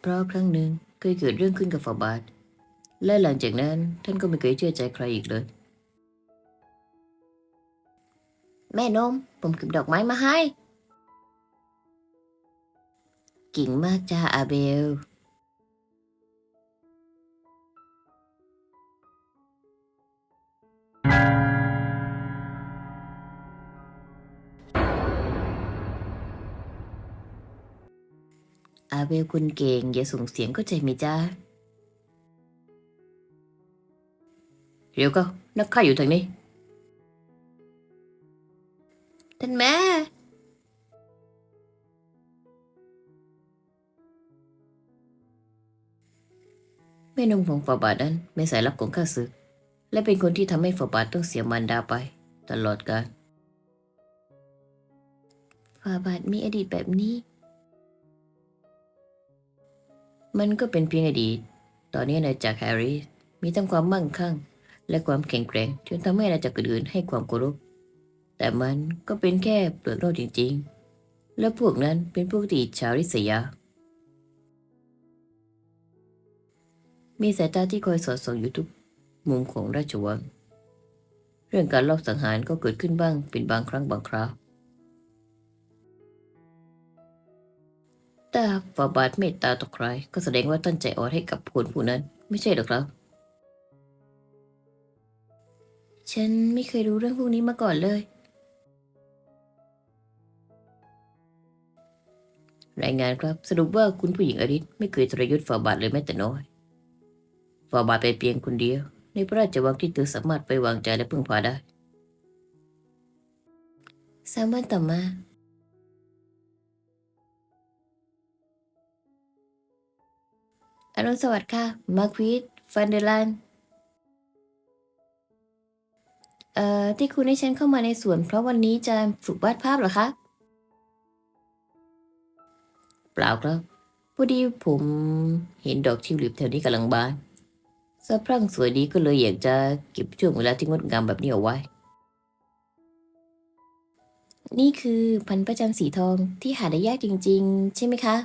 เพราะครั้งหนึ่งเคยเกิดเรื่องขึ้นกับฝาบาท และหลังจากนั้นท่านก็ไม่เคยเชื่อใจใครอีกเลย แม่นม ผมเก็บดอกไม้มาให้ กิ่งมากจ้าอาเบล อาเบลคุณเก่งอย่าส่งเสียงก็ใจไหมจ้าเดี๋ยวก็นักข่าอยู่ทางนี้ ท่านแม่ แม่นมของฝาบาทนั้นไม่สายลับของข้าศึก และเป็นคนที่ทำให้ฝาบาทต้องเสียมารดาไป ตลอดกาลฝาบาทมีอดีตแบบนี้ มันก็เป็นเพียงอดีต ตอนนี้นายจากรแฮร์รี่มีทั้งความมั่งคั่ง และความแข็งแกร่งจนทำให้นายจากรอื่นให้ความเคารพ แต่มันก็เป็นแค่เปลือกนอกจริงๆ และพวกนั้นเป็นพวกที่อิจฉาริษยา มีสายตาที่คอยสอดส่องอยู่ทุกมุมของราชวัง เรื่องการลอบสังหารก็เกิดขึ้นบ้างเป็นบางครั้งบางคราวาฝ่าบาทเมตตาต่อใคร ก็แสดงว่าท่านใจอ่อนให้กับคนผู้นั้น ไม่ใช่หรอครับ ฉันไม่เคยรู้เรื่องพวกนี้มาก่อนเลย รายงานครับสรุปว่าคุณผู้หญิงอริศไม่เคยทรยศฝ่าบาทเลยแม้แต่น้อยฝ่าบาทเป็นเพียงคนเดียว ในพระราชวังที่เธอสามารถไปวางใจและพึ่งพาได้สามวันต่อมา อรุณสวัสดิ์ค่ะ มาร์ควิดฟันเดอร์ลันเอ่อ ที่คุณให้ฉันเข้ามาในสวน เพราะวันนี้จะฝึกวาดภาพเหรอคะ เปล่าครับพอดีผมเห็นดอกทิวลิปแถวนี้กำลังบานสะพรั่งสวยดีก็เลยอยากจะเก็บช่วงเวลาที่งดงามแบบนี้เอาไว้ นี่คือพันธุ์ประจันสีทองที่หาได้ยากจริง ๆ ใช่ไหมคะ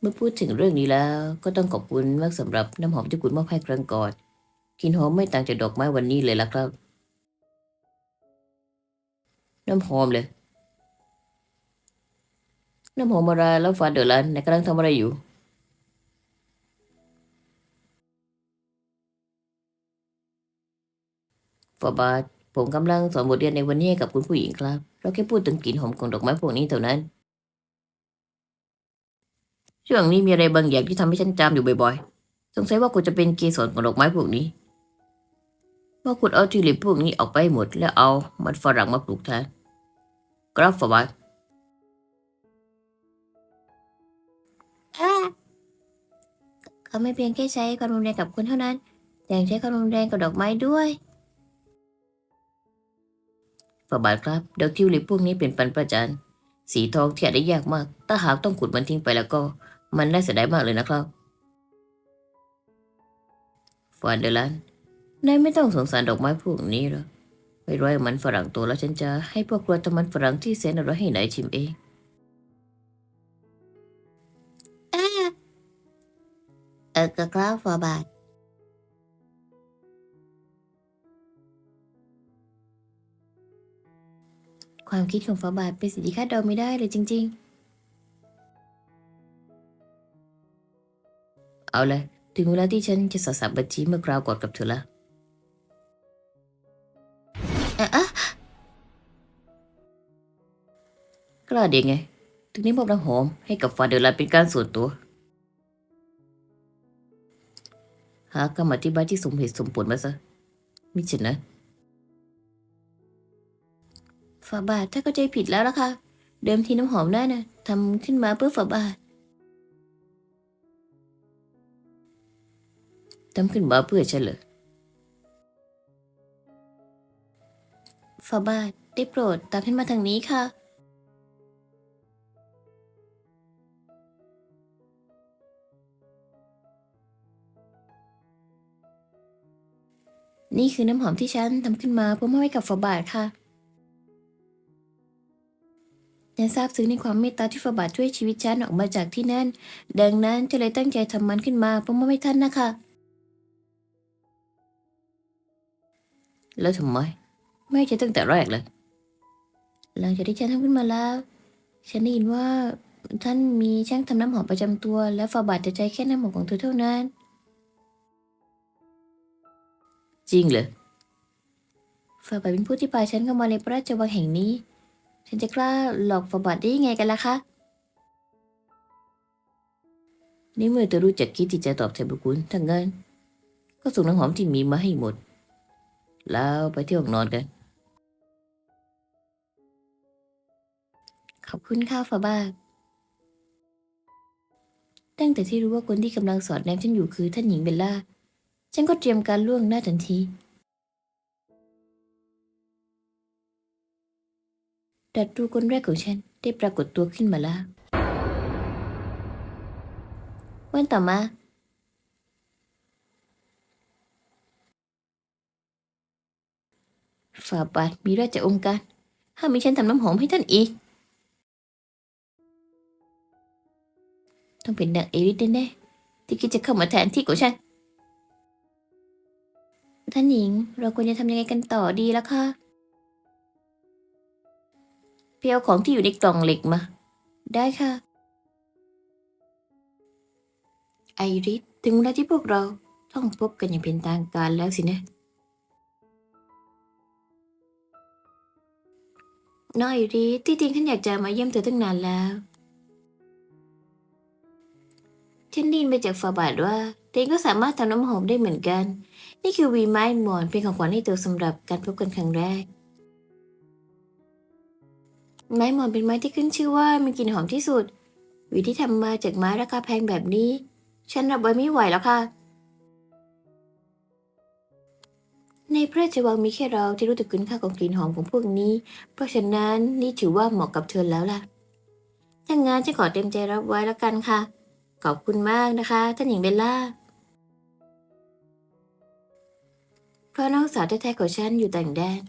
เมื่อพูดถึงเรื่องนี้แล้ว ก็ต้องขอบคุณมากสำหรับน้ำหอมที่คุณมอบให้ครั้งก่อนกลิ่นหอมไม่ต่างจากดอกไม้วันนี้เลยล่ะครับ น้ำหอมเลย น้ำหอมอะไรแล้วฟาเดอร์ลันนายกำลังทำอะไรอยู่ ฟาบาทผมกำลังสอนบทเรียนในวันนี้ให้กับคุณผู้หญิงครับ เราแค่พูดถึงกลิ่นหอมของดอกไม้พวกนี้เท่านั้น ช่วงนี้มีอะไรบางอย่างที่ทำให้ฉันจำอยู่บ่อยๆ สงสัยว่าคุณจะเป็นเกสรของดอกไม้พวกนี้ว่าคุณเอาทิวลิปพวกนี้ออกไปให้หมด แล้วเอามันฝรั่งมาปลูกแทนกราฟฟาบาทเขาไม่เพียงแค่ใช้ความรุนแรงกับคุณเท่านั้นยังใช้ความรุนแรงกับดอกไม้ด้วยฝาบาทครับดอกทิวลิปพวกนี้เป็นปันประจันสีทองที่หาได้ยากมาก ถ้าหากต้องขุดมันทิ้งไปแล้วก็ มันน่าเสียดายมากเลยนะครับฟาเดลันนายไม่ต้องสงสารดอกไม้พวกนี้หรอกไปร้อยมันฝรั่งตัวแล้วฉันจะให้พวกครัวทำมันฝรั่งที่แสนอร่อยให้นายชิมเองเออกระกล้าฟาบาทความคิดของฟาบาทเป็นสิ่งที่คาดเดาไม่ได้เลยจริง ๆ เอาเลยถึงเวลาที่ฉันจะสอสับบัญชีเมื่อคราวกอนกับเธอละเอะอะกล้าเดียงไง ถึงนี้มอบน้ำหอมให้กับฟาเดอร์ลันเป็นการส่วนตัว หาคำอธิบายที่สมเหตุสมผลมาซะมิฉะนั้นฝาบาทถ้าเข้าใจผิดแล้วล่ะค่ะ เดิมทีน้ำหอมนั่นนะทำขึ้นมาเพื่อฝาบาท ทำขึ้นมาเพื่อฉันเหรอฝาบาทได้โปรดตามฉันมาทางนี้ค่ะ นี่คือน้ำหอมที่ฉันทำขึ้นมาเพื่อมอบให้กับฝาบาทค่ะฉันซาบซึ้งในความเมตตาที่ฝาบาทช่วยชีวิตฉันออกมาจากที่นั่น ดังนั้นฉันเลยตั้งใจทำมันขึ้นมาเพื่อมอบให้ท่านนะคะ แล้วทำไมไม่ใช่ตั้งแต่แรกเลย หลังจากที่ฉันทำขึ้นมาแล้ว ฉันได้ยินว่าท่านมีช่างทำน้ำหอมประจำตัว และฝาบาทจะใช้แค่น้ำหอมของเธอเท่านั้น จริงเหรอฝาบาทเป็นผู้ที่พาฉันเข้ามาในพระราชวังแห่งนี้ ฉันจะกล้าหลอกฝาบาทได้ยังไงกันล่ะคะนี่เมื่อเธอรู้จักคิดที่จะตอบแทนบุญคุณถ้างั้นก็ส่งน้ำหอมที่มีมาให้หมด แล้วไปที่ห้องนอนกัน ขอบคุณค่ะฝาบาตั้งแต่ที่รู้ว่าคนที่กำลังสอดแนมฉันอยู่คือท่านหญิงเบลล่า ฉันก็เตรียมการล่วงหน้าทันที ดัดรูคนแรกของฉันได้ปรากฏตัวขึ้นมาแล้ว วันต่อมา ฝ่าบาทมีราชองค์การ ห้ามมีฉันทำน้ำหอมให้ท่านอีก ต้องเป็นนางเอริสแน่ๆที่คิดจะเข้ามาแทนที่ของฉัน ท่านหญิง เราควรจะทำยังไงกันต่อดีล่ะคะเพียวของที่อยู่ในกล่องเหล็กมา ได้ค่ะ ไอริสถึงเวลาที่พวกเราต้องพบกันอย่างเป็นทางการแล้วสินะ น้องไอริสที่จริงฉันอยากจะมาเยี่ยมเธอตั้งนานแล้ว ฉันดินไปจากฝาบาทว่าเธอเองก็สามารถทำน้ำหอมได้เหมือนกัน นี่คือวีไม้หมอนเป็นของขวัญให้เธอสำหรับการพบกันครั้งแรก ไม้หมอนเป็นไม้ที่ขึ้นชื่อว่ามีกลิ่นหอมที่สุด วีที่ทำมาจากไม้ราคาแพงแบบนี้ ฉันรับไว้ไม่ไหวแล้วค่ะ ในพระราชวังมีแค่เราที่รู้ถึงคุณค่าของกลิ่นหอมของพวกนี้ เพราะฉะนั้นนี่ถือว่าเหมาะกับเธอแล้วล่ะถ้างั้นฉันขอเต็มใจรับไว้แล้วกันค่ะ ขอบคุณมากนะคะท่านหญิงเบลล่า เพราะน้องสาวแท้ๆของฉันอยู่ต่างแดน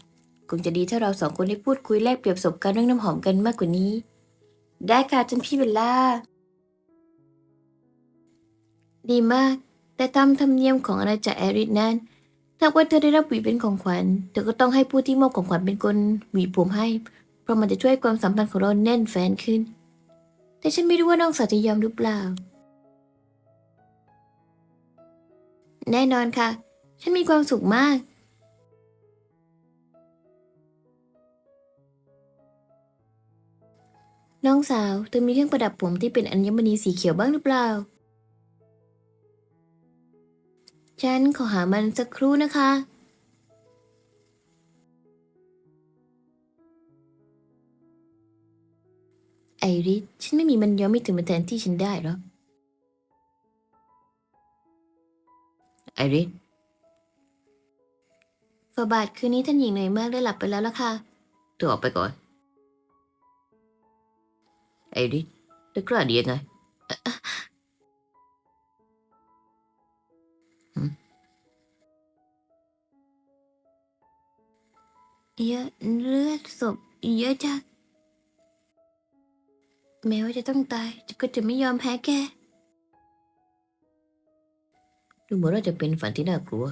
คงจะดีถ้าเราสองคนได้พูดคุยแลกเปรียบประสบการณ์เรื่องน้ำหอมกันมากกว่านี้ ได้ค่ะท่านพี่เบลล่า ดีมาก แต่ตามธรรมเนียมของอาณาจักรแอริสนั้น ถ้าว่าเธอได้รับหวีเป็นของขวัญ เธอก็ต้องให้ผู้ที่มอบของขวัญเป็นคนหวีผมให้ เพราะมันจะช่วยความสัมพันธ์ของเราแน่นแฟนขึ้น แต่ฉันไม่รู้ว่าน้องสาวจะยอมหรือเปล่า แน่นอนค่ะ ฉันมีความสุขมาก น้องสาว เธอมีเครื่องประดับผมที่เป็นอัญมณีสีเขียวบ้างหรือเปล่า ฉันขอหามันสักครู่นะคะ ไอริสฉันไม่มีมันยอมไม่ถึงมาแทนที่ฉันได้หรอกไอริสฝาบาทคืนนี้ท่านหญิงเหนื่อยมากได้หลับไปแล้วล่ะค่ะเธอออกไปก่อน ไอริสเธอกล้าดียังไง เยอะเลือดศพเยอะจังแม้ว่าจะต้องตายก็จะไม่ยอมแพ้แก ดูเหมือนว่าจะเป็นฝันที่น่ากลัว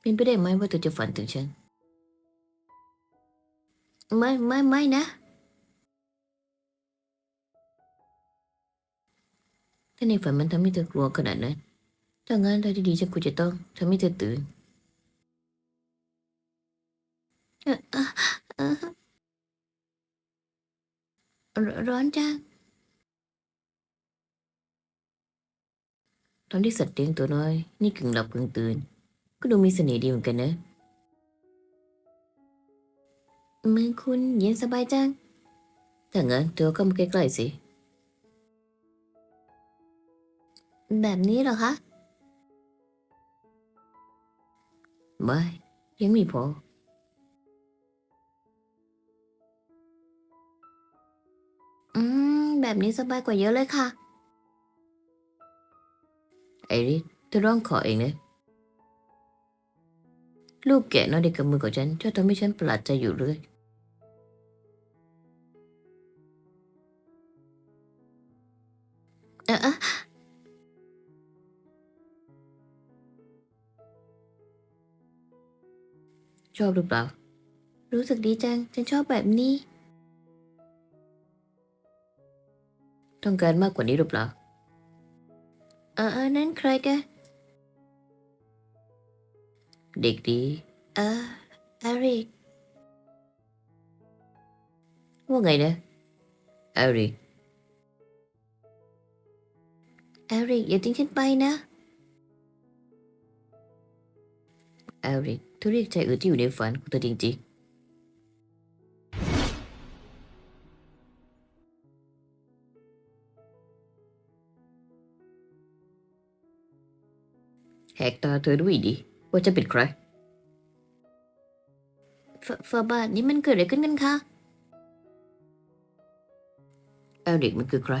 เป็นไปได้ไหมว่าเธอจะฝันถึงฉัน ไม่ไม่ไม่นะ ถ้าในฝันมันทำให้เธอกลัวขนาดนั้นถ้างั้นทางที่ดีฉันควรจะต้องทำให้เธอตื่น รร้อนจัง ตอนที่สัตว์เลี้ยงตัวน้อย นี่กึ่งหลับกึ่งตื่น ก็ดูมีเสน่ห์ดีเหมือนกันนะ มือคุณเย็นสบายจัง ถ้างั้นเธอเข้ามาใกล้ๆสิ แบบนี้เหรอคะ ไม่ ยังไมีพออื แบบนี้สบายกว่าเยอะเลยค่ะ ไอริสเธอร้องขอเองนะลูกแกะน้อยในกำมือของฉันชจะทำให้ฉันประหลาดใจอยู่เรื่อยเออชอบหรือเปล่า รู้สึกดีจัง ฉันชอบแบบนี้ ต้องการมากกว่านี้หรือเปล่าเออเออนั่นใครกันเด็กดี เออเอริก ว่าไงนะเอริกเอริก อย่าทิ้งฉันไปนะเอริกเธอเรียกชายอื่นที่อยู่ในฝันของเธอจริงๆ กตาเธอด้วยดิว่าจะเป็นใครฝฝาบาทนี่มันเกิดอะไรขึ้นกันคะเอริกมันคือใคร